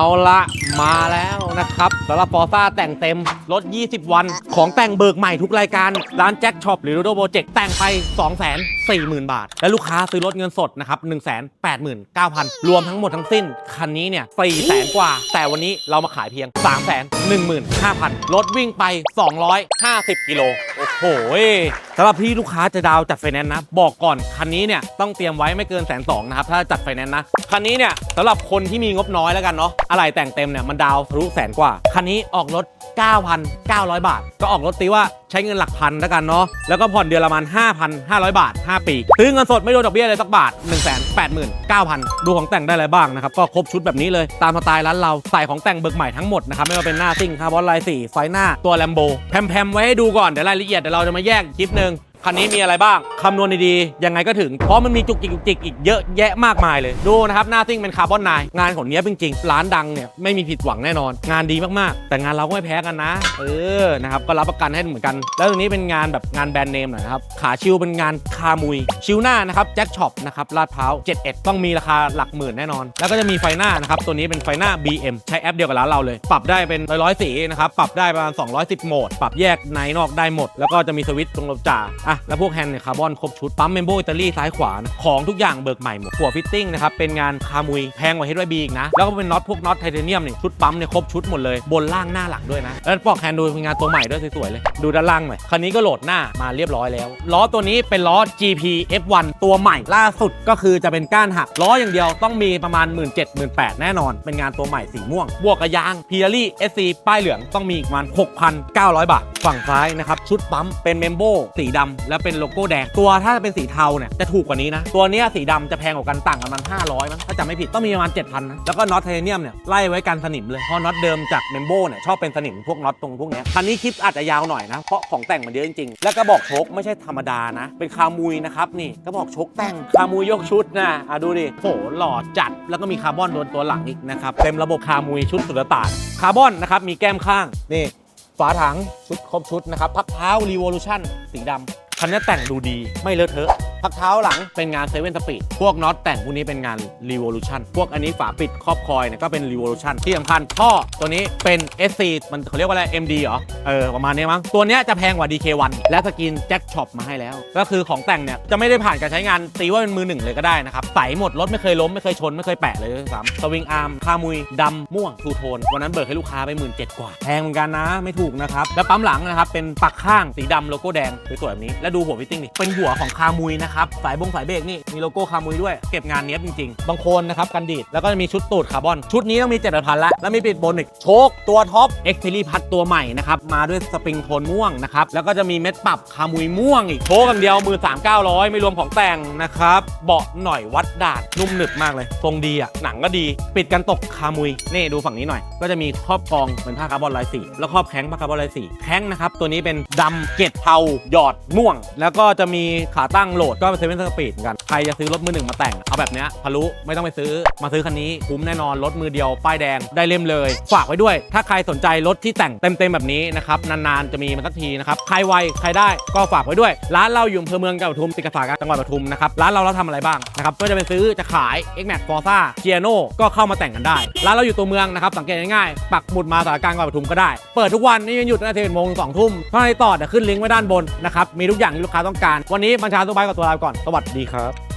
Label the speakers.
Speaker 1: เอาละมาแล้วนะครับสำหรับฟอร์ซ่าแต่งเต็มรถ20 วัน ของแต่งเบิกใหม่ทุกรายการ ร้านแจ็คช็อปหรือโรโดโปรเจกต์แต่งไป 240,000 บาท และลูกค้าซื้อรถเงินสดนะครับ 189,000 รวมทั้งหมดทั้งสิ้น คันนี้เนี่ย400,000กว่า แต่วันนี้เรามาขายเพียง 315,000 รถวิ่งไป 250 กิโลโอ้โหสำหรับพี่ลูกค้าจะดาวจัดไฟแนนซ์นะ บอกก่อนคันนี้เนี่ยต้องเตรียมไว้ไม่เกินแสนสองนะครับถ้าจัดไฟแนนซ์นะ คันนี้เนี่ยสำหรับคนที่มีงบน้อยแล้วกันเนาะอะไรแต่งเต็มเนี่ยมันดาวทะลุแสนกว่า คันนี้ออกรถ 9,900 บาท ก็ออกรถตีว่าใช้เงินหลักพันแล้วกันเนาะแล้วก็ผ่อนเดือนละประมาณ 5,500 บาท 5 ปีซื้อเงินสดไม่โดนดอกเบี้ยเลยสักบาท 189,000 ดูของแต่งได้อะไรบ้างนะครับ ก็ครบชุดแบบนี้เลยตามสไตล์ร้านเราใส่ของแต่งเบิกใหม่ทั้งหมดนะครับไม่ว่าเป็นหน้าซิ่งคาร์บอนลายสีไฟหน้าตัวแลมโบแพมๆไว้ให้ดูก่อนเดี๋ยวรายละเอียดเดี๋ยวเราจะมาแยกคลิปหนึ่ง คันนี้มีอะไรบ้าง คำนวณดีๆ ยังไงก็ถึง เพราะมันมีจุกจิกจุกจิกอีกเยอะแยะมากมายเลย ดูนะครับ หน้าซิ่งเป็นคาร์บอนไนงานของเนี้ยจริงๆ ร้านดังเนี่ยไม่มีผิดหวังแน่นอน งานดีมากๆ แต่งานเราก็ไม่แพ้กันนะ เออ นะครับ ก็รับประกันให้เหมือนกัน แล้วตรงนี้เป็นงานแบบงานแบรนด์เนมหน่อยนะครับ ขาชิวเป็นงานคามุย ชิวหน้านะครับ แจ็คช็อปนะครับ ลาดพร้าว71 ต้องมีราคาหลักหมื่นแน่นอน แล้วก็จะมีไฟหน้านะครับ ตัวนี้เป็นไฟหน้า BM ใช้แอปเดียวกับร้านเราเลย ปรับได้เป็นร้อยๆสีนะครับ ปรับได้ประมาณ210โหมด ปรับแยกในนอกได้หมด แล้วก็จะมีสวิตช์ตรงลมจ่าอะแล้วพวกแฮนด์เนี่ยคาร์บอนครบชุดปั๊มเมมโบอิตาลีซ้ายขวานะของทุกอย่างเบิกใหม่หมดหัวฟิตติ้งนะครับเป็นงานคามุยแพงกว่า HYB อีกนะ แล้วก็เป็นน็อตพวกน็อตไทเทเนียมเนี่ยชุดปั๊มเนี่ยครบชุดหมดเลยบนล่างหน้าหลังด้วยนะ แล้วปลอกแฮนด์ดูเป็นงานตัวใหม่ด้วยสวยๆเลยดูด้านล่างหน่อยคันนี้ก็โหลดหน้ามาเรียบร้อยแล้วล้อตัวนี้เป็นล้อ GP F1 ตัวใหม่ล่าสุดก็คือจะเป็นก้านหักล้ออย่างเดียวต้องมีประมาณ 1 7 0 0 0 8แน่นอน เป็นงานตัวใหม่สีม่วงบวกกับยางพี r รี่ SC ป้ายเหลืองต้องมีประมาณ6,900 บาท ฝั่งซ้ายนะครับชุดปั๊มเป็นเมมโบสีดำและเป็นโลโก้แดง ตัวถ้าเป็นสีเทาเนี่ยจะถูกกว่านี้นะ ตัวเนี้ยสีดำจะแพงกว่ากันต่างกันประมาณ500มั้งถ้าจำไม่ผิดต้องมีประมาณ7,000นะแล้วก็น็อตไทเทเนียมเนี่ยไล่ไว้กันสนิมเลยเพราะน็อตเดิมจากเมมโบเนี่ยชอบเป็นสนิมพวกน็อตตรงพวกเนี้ยคันนี้คลิปอาจจะยาวหน่อยนะเพราะของแต่งมันเยอะจริงๆแล้วก็บอกโชคไม่ใช่ธรรมดานะ เป็นคามุยนะครับนี่ก็บอกโชคแต่งคามุยยกชุดนะอะดูดิโหหล่อจัดแล้วก็มีคาร์บอนโดนตัวหลังอีกนะครับเต็มระบบคามุยชุดสุดตานคาร์บอนนะครับมีแก้มข้างนี่ฝาถังชุดครบชุดนะครับพักเท้า Revolution สีดำ คันนี้แต่งดูดีไม่เลอะเทอะพักเท้าหลังเป็นงานเซเว่นสปีดพวกน็อตแต่งพวกนี้เป็นงาน Revolution พวกอันนี้ฝาปิดครอบคอยเนี่ยก็เป็น Revolution ที่สำคัญท่อตัวนี้เป็น SC มันเขาเรียกว่าอะไร MD เหรอ เออ ประมาณนี้มั้ง ตัวเนี้ยจะแพงกว่า DK1 และสกินแจ็คช็อปมาให้แล้ว ก็คือของแต่งเนี่ย จะไม่ได้ผ่านการใช้งานตีว่าเป็นมือหนึ่งเลยก็ได้นะครับ ใสหมดรถไม่เคยล้ม ไม่เคยชน ไม่เคยแปะเลยด้วยซ้ำสวิงอาร์มคามุยดำม่วงทูโทน วันนั้นเบิกให้ลูกค้าไปหมื่นเจ็ดกว่าแพงเหมือนกันนะไม่ถูกนะครับแล้วปั๊มหลังนะครับเป็นปักข้างสีดำโลโก้แดงสวยๆแบบนี้แล้วดูหัวฟิตติ้งดิเป็นหัวของคามุยนะครับสายบงสายเบรกนี่มีโลโก้คามุยด้วยเก็บงานเนี้ยบจริงๆ บางคนนะครับกันดีดแล้วก็จะมีชุดตูดคาร์บอน ชุดนี้ต้องมีเจ็ดพันละแล้วมีปิดโบนอีกโชคตัวท็อปเอ็กซ์เทลีพัดตัวใหม่นะครับมาด้วยสปริงโทนม่วงนะครับแล้วก็จะมีเม็ดปรับคามุยม่วงอีกโชคกันเดียวมือ3 900 ไม่รวมของแต่งนะครับเบาะหน่อยวัดดาดนุ่มหนึบมากเลยทรงดีอะหนังก็ดี ปิดกันตกคามุยนี่ดูฝั่งนี้หน่อย ก็จะมีครอบกองเป็นผ้าคาร์บอนลายสีแล้วครอบแข้งผ้าคาร์บอนลายสีแข้งนะครับตัวนี้เป็นดำเกล็ดเทาหยอดม่วงแล้วก็จะมีขาตั้งโหลดก็เป็นเซเว่นสปีดเหมือนกัน ใครจะซื้อรถมือหนึ่งมาแต่ง เอาแบบเนี้ยทะลุไม่ต้องไปซื้อมาซื้อคันนี้คุ้มแน่นอนรถมือเดียว ป้ายแดงได้เล่มเลย ฝากไว้ด้วย ถ้าใครสนใจรถที่แต่งเต็มๆแบบนี้นะครับนานๆจะมีมันสักทีนะครับใครไวใครได้ก็ฝากไว้ด้วย ร้านเราอยู่อำเภอเมืองจังหวัดปทุมติดกระสาจังหวัดปทุมนะครับร้านเราเราทำอะไรบ้างนะครับก็จะเป็นซื้อจะขาย X Max Forza g i a n o ก็เข้ามาแต่งกันได้ร้านเราอยู่ตัวเมืองนะครับสังเกตง่ายๆปักหมุดมาสารกลางจังหวัดปทุมก็ได้เปิดทุกวันนี่ยังหยุดตั้งแต่สิบเอ็ดโมงถึงสองทุ่มถ้าในต่อเดี๋ยวขึ้นลิงก์ไว้ด้านบนนะครับมีทุกอย่างที่ลูกค้าต้องการ วันนี้บัญชาตัวใบกับตัวเราก่อน สวัสดีครับ